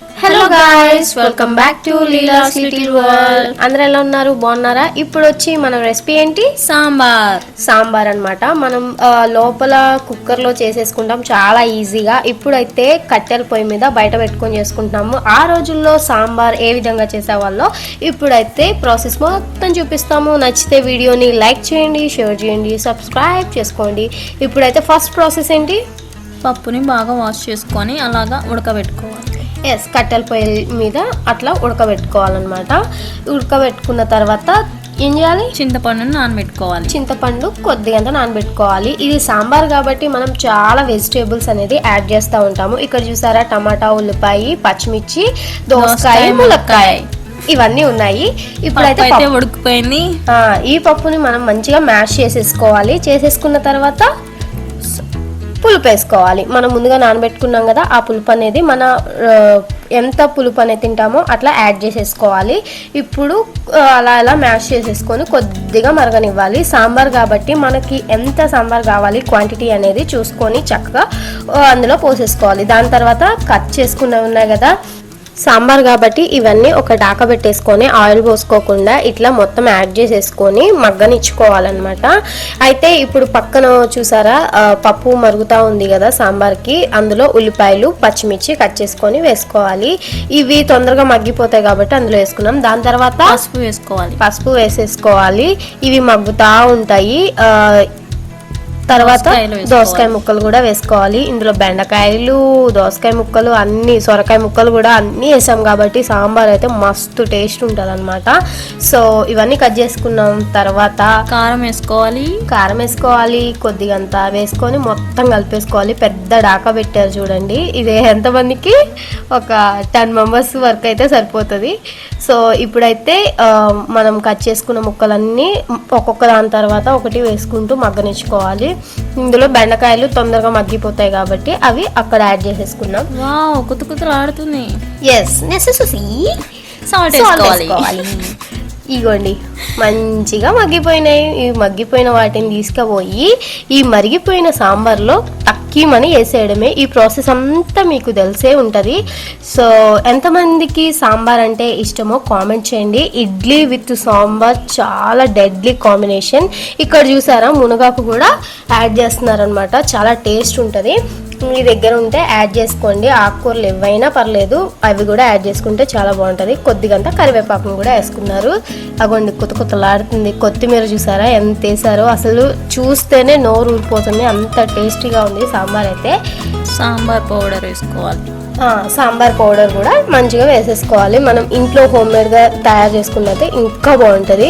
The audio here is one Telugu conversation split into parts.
Hello guys welcome back to Leela city world అందరూ ఎలా ఉన్నారు? బాగున్నారా? ఇప్పుడు వచ్చి మన రెసిపీ ఏంటి? సాంబార్. సాంబార్ అన్నమాట. మనం లోపల కుక్కర్లో చేసేసుకుంటాం. చాలా ఈజీగా. ఇప్పుడైతే కట్టెల పొయ్యి మీద బయట పెట్టుకొని చేసుకుంటున్నాము. ఆ రోజుల్లో సాంబార్ ఏ విధంగా చేసేవాళ్ళో ఇప్పుడైతే ప్రాసెస్ మొత్తం చూపిస్తాము. నచ్చితే వీడియోని లైక్ చేయండి షేర్ చేయండి సబ్స్క్రైబ్ చేసుకోండి. ఇప్పుడైతే ఫస్ట్ ప్రాసెస్ ఏంటి? పప్పుని బాగా వాష్ చేసుకొని అలాగా ఉడకబెట్టుకోవాలి. ఎస్ కట్టెల పొయ్యి మీద అట్లా ఉడకబెట్టుకోవాలన్నమాట. ఉడకబెట్టుకున్న తర్వాత ఏం చేయాలి? చింతపండుని నానబెట్టుకోవాలి. చింతపండు కొద్దిగంత నానబెట్టుకోవాలి. ఇది సాంబార్ కాబట్టి మనం చాలా వెజిటేబుల్స్ అనేది యాడ్ చేస్తూ ఉంటాము. ఇక్కడ చూసారా టమాటా ఉల్లిపాయ పచ్చిమిర్చి దోసకాయ ములక్కాయ ఇవన్నీ ఉన్నాయి. ఇప్పుడైతే ఉడికిపోయింది. ఆ, ఈ పప్పుని మనం మంచిగా మ్యాష్ చేసేసుకోవాలి. చేసేసుకున్న తర్వాత పులుపు వేసుకోవాలి మనం ముందుగా నానబెట్టుకున్నాం కదా ఆ పులుపు అనేది మన ఎంత పులుపు అనేది తింటామో అట్లా యాడ్ చేసేసుకోవాలి. ఇప్పుడు అలా అలా మ్యాష్ చేసేసుకొని కొద్దిగా మరగనివ్వాలి. సాంబార్ కాబట్టి మనకి ఎంత సాంబార్ కావాలి క్వాంటిటీ అనేది చూసుకొని చక్కగా అందులో పోసేసుకోవాలి. దాని తర్వాత కట్ చేసుకున్నవి ఉన్నాయి కదా సాంబార్ కాబట్టి ఇవన్నీ ఒక డాక పెట్టేసుకొని ఆయిల్ పోసుకోకుండా ఇట్లా మొత్తం యాడ్ చేసేసుకొని మగ్గనిచ్చుకోవాలన్నమాట. అయితే ఇప్పుడు పక్కన చూసారా పప్పు మరుగుతా ఉంది కదా సాంబార్కి. అందులో ఉల్లిపాయలు పచ్చిమిర్చి కట్ చేసుకొని వేసుకోవాలి. ఇవి తొందరగా మగ్గిపోతాయి కాబట్టి అందులో వేసుకున్నాం. దాని తర్వాత పసుపు వేసుకోవాలి. పసుపు వేసేసుకోవాలి. ఇవి మగ్గుతా ఉంటాయి. తర్వాత. దోసకాయ ముక్కలు కూడా వేసుకోవాలి. ఇందులో బెండకాయలు దోసకాయ ముక్కలు అన్ని సొరకాయ ముక్కలు కూడా అన్నీ వేసాం కాబట్టి సాంబార్ అయితే మస్తు టేస్ట్ ఉంటుంది అనమాట సో ఇవన్నీ కట్ చేసుకున్నాం. తర్వాత కారం వేసుకోవాలి. కారం వేసుకోవాలి. కొద్దిగంత వేసుకొని మొత్తం కలిపేసుకోవాలి. పెద్ద డాకా పెట్టారు చూడండి. ఇది ఎంతమందికి? ఒక టెన్ మెంబర్స్ వరకు అయితే సరిపోతుంది. సో ఇప్పుడైతే మనం కట్ చేసుకున్న ముక్కలన్నీ ఒక్కొక్క దాని తర్వాత ఒకటి వేసుకుంటూ మగ్గనిచ్చుకోవాలి. ఇందులో బెండకాయలు తొందరగా మగ్గిపోతాయి కాబట్టి అవి అక్కడ యాడ్ చేసేసుకున్నాం వావ్ కుతు కుతులు ఆడుతుంది ఎస్ నెసెసరీ సాల్ట్ వేసుకోవాలి. ఇగోండి. మంచిగా మగ్గిపోయినాయి. ఈ మగ్గిపోయిన వాటిని తీసుకుపోయి ఈ మరిగిపోయిన సాంబార్లో తక్కిమని వేసేయడమే. ఈ ప్రాసెస్ అంతా మీకు తెలిసే ఉంటుంది. సో ఎంతమందికి సాంబార్ అంటే ఇష్టమో కామెంట్ చేయండి. ఇడ్లీ విత్ సాంబార్ చాలా డెడ్లీ కాంబినేషన్. ఇక్కడ చూసారా మునగాకు కూడా యాడ్ చేస్తున్నారనమాట చాలా టేస్ట్ ఉంటుంది. మీ దగ్గర ఉంటే యాడ్ చేసుకోండి. ఆకుకూరలు ఏవైనా పర్లేదు అవి కూడా యాడ్ చేసుకుంటే చాలా బాగుంటుంది. కొద్దిగంత కరివేపాకును కూడా వేసుకున్నారు. అగోండి కొత్త కొత్తలాడుతుంది. కొత్తిమీర చూసారా? ఎంత వేసారో. అసలు చూస్తేనే నోరు ఊరిపోతుంది. అంత టేస్టీగా ఉంది సాంబార్ అయితే. సాంబార్ పౌడర్ వేసుకోవాలి. సాంబార్ పౌడర్ కూడా మంచిగా వేసేసుకోవాలి. మనం ఇంట్లో హోమ్ మేడ్గా తయారు చేసుకున్నైతే ఇంకా బాగుంటుంది.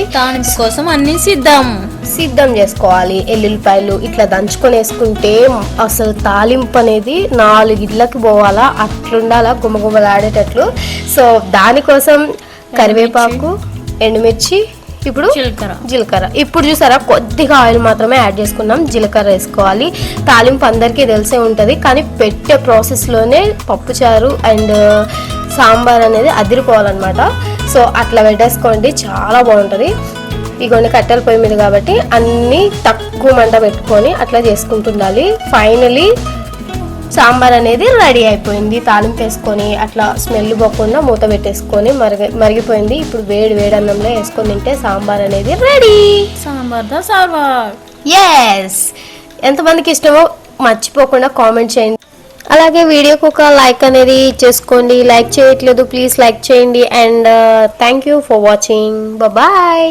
కోసం అన్ని సిద్ధం. సిద్ధం చేసుకోవాలి. ఎల్లుల్లిపాయలు ఇట్లా దంచుకొని వేసుకుంటే అసలు తాలింపు అనేది నాలుగు ఇళ్ళకి పోవాలా అట్లుండాలా గుమగుమలాడేటట్లు. సో దానికోసం కరివేపాకు ఎండుమిర్చి ఇప్పుడు జీలకర్ర. జీలకర్ర. ఇప్పుడు చూసారా కొద్దిగా ఆయిల్ మాత్రమే యాడ్ చేసుకున్నాం జీలకర్ర వేసుకోవాలి. తాలింపు అందరికీ తెలిసే ఉంటుంది కానీ పెట్టే ప్రాసెస్లోనే పప్పుచారు అండ్ సాంబార్ అనేది అదిరిపోవాలన్నమాట. సో అట్లా పెట్టేసుకోండి చాలా బాగుంటుంది. ఇగోండి కట్టెల పొయ్యి మీద కాబట్టి అన్నీ తక్కువ మంట పెట్టుకొని అట్లా చేసుకుంటుండాలి. ఫైనలీ సాంబార్ అనేది రెడీ అయిపోయింది. తాలింపు వేసుకొని అట్లా స్మెల్ పోకుండా మూత పెట్టేసుకొని మరిగి మరిగిపోయింది. ఇప్పుడు వేడి వేడి అన్నంలో వేసుకొని తింటే సాంబార్ అనేది రెడీ. సాంబార్ దా సాంబార్ ఎస్ ఎంతమందికి ఇష్టమో మర్చిపోకుండా కామెంట్ చేయండి. అలాగే వీడియోకి ఒక లైక్ అనేది చేసుకోండి. లైక్ చేయట్లేదు. ప్లీజ్ లైక్ చేయండి. And thank you for watching bye